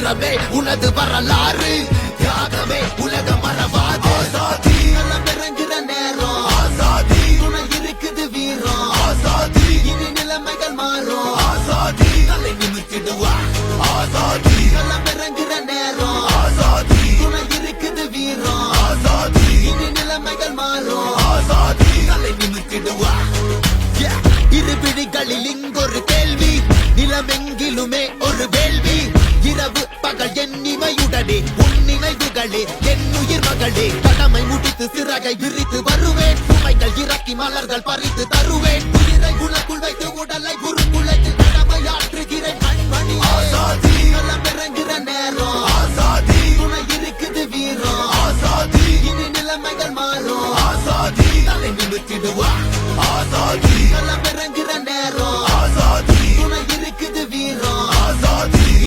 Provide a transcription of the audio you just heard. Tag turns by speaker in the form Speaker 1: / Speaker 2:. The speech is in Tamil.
Speaker 1: வீரமே உனது வரலாறு. தியாகமே உலக மறவாது ஆசாதி. இறங்குற நேரம். ஆசாதி. துணை இருக்குது வீரம். ஆசாதி. இனி நிலைமைகள் மாறும். ஆசாதி. தலை நிமித்திடுவா ஆசாதி. இறங்குற நேரம். ஆசாதி. துணை இருக்குது வீரம். ஆசாதி. இனி நிலைமைகள் மாறும். ஆசாதி. தலை நிமித்திடுவா இரு பிடிகளில் இரவு பகல் என் இமையுடனே உன் நினைவுகளே என் உயிர் மகளே. கடமை முடித்து சிறகை விரித்து வருவேன். சுமைகள் இறக்கி மலர்கள் பறித்து தருவேன். உயிரை உனக்குள் வைத்து உடலை உருக்குலைத்து கடமை ஆற்றுகிறேன். கண்மணி ஆசாதி. எல்லாம் இறங்குற நேரம். ஆசாதி. துணை இருக்குது வீரம். ஆசாதி. இனி நிலைமைகள் மாறும். ஆசாதி. தலை நிமித்திடுவா ஆசாதி.